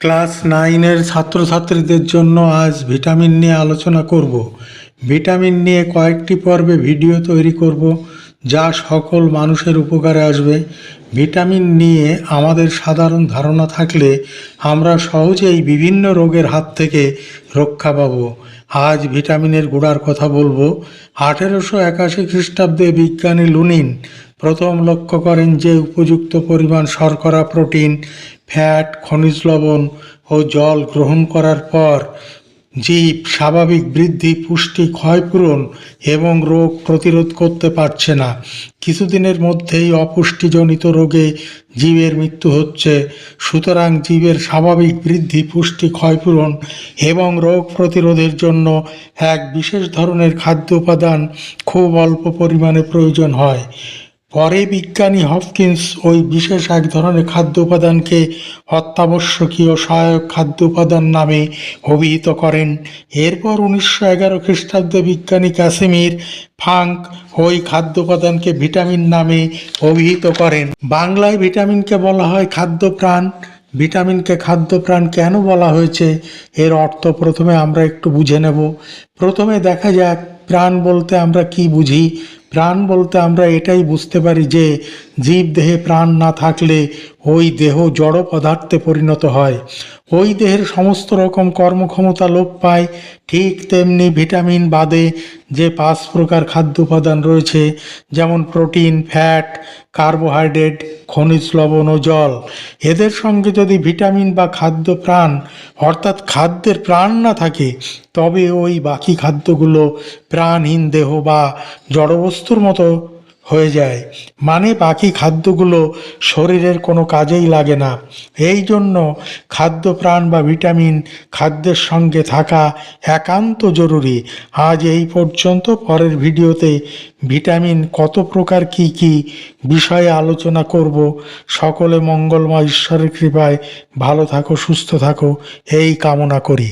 Class নাইনের ছাত্রছাত্রীদের জন্য আজ ভিটামিন নিয়ে আলোচনা করব। ভিটামিন নিয়ে কয়েকটি পর্বে ভিডিও তৈরি করব। যা সকল মানুষের উপকারে আসবে। ভিটামিন নিয়ে আমাদের সাধারণ ধারণা থাকলে আমরা সহজেই বিভিন্ন রোগের হাত থেকে রক্ষা পাব। আজ ভিটামিনের গুড়ার কথা বলব। আঠেরোশো একাশি খ্রিস্টাব্দে বিজ্ঞানী লুনিন প্রথম লক্ষ্য করেন যে উপযুক্ত পরিমাণ শর্করা, প্রোটিন, ফ্যাট, খনিজ লবণ ও জল গ্রহণ করার পর জীব স্বাভাবিক বৃদ্ধি, পুষ্টি, ক্ষয়পূরণ এবং রোগ প্রতিরোধ করতে পারছে না। কিছুদিনের মধ্যেই অপুষ্টিজনিত রোগে জীবের মৃত্যু হচ্ছে। সুতরাং জীবের স্বাভাবিক বৃদ্ধি, পুষ্টি, ক্ষয়পূরণ এবং রোগ প্রতিরোধের জন্য এক বিশেষ ধরনের খাদ্য উপাদান খুব অল্প পরিমাণে প্রয়োজন হয়। পরে বিজ্ঞানী হপকিন্স ওই বিশেষ এক ধরনের খাদ্য উপাদানকে অত্যাবশ্যকীয় সহায়ক খাদ্য উপাদান নামে অভিহিত করেন। এরপর উনিশশো এগারো খ্রিস্টাব্দে বিজ্ঞানী ক্যাসিমির ফাঙ্ক ওই খাদ্য উপাদানকে ভিটামিন নামে অভিহিত করেন। বাংলায় ভিটামিনকে বলা হয় খাদ্য প্রাণ ভিটামিনকে খাদ্য প্রাণ কেন বলা হয়েছে? এর অর্থ প্রথমে আমরা একটু বুঝে নেব। প্রথমে দেখা যাক প্রাণ বলতে আমরা কি বুঝি। প্রাণ বলতে আমরা এটাই বুঝতে পারি যে জীব দেহে প্রাণ না থাকলে ওই দেহ জড় পদার্থে পরিণত হয়। ওই দেহের সমস্ত রকম কর্মক্ষমতা লোপ পায়। ঠিক তেমনি ভিটামিন বাদে যে পাঁচ প্রকার খাদ্য উপাদান রয়েছে, যেমন প্রোটিন, ফ্যাট, কার্বোহাইড্রেট, খনিজ লবণ ও জল। এদের সঙ্গে যদি ভিটামিন বা খাদ্য প্রাণ, অর্থাৎ খাদ্যের প্রাণ না থাকে, তবে ওই বাকি খাদ্যগুলো প্রাণহীন দেহ বা জড়বস্তুর মতো হয়ে যায়। মানে বাকি খাদ্যগুলো শরীরের কোনো কাজেই লাগে না। এই জন্য খাদ্য প্রাণ বা ভিটামিন খাদ্যের সঙ্গে থাকা একান্ত জরুরি। আজ এই পর্যন্ত পরের ভিডিওতে ভিটামিন কত প্রকার কি কি বিষয়ে আলোচনা করব। সকলে মঙ্গলময় ঈশ্বরের কৃপায় ভালো থাকো, সুস্থ থাকো, এই কামনা করি।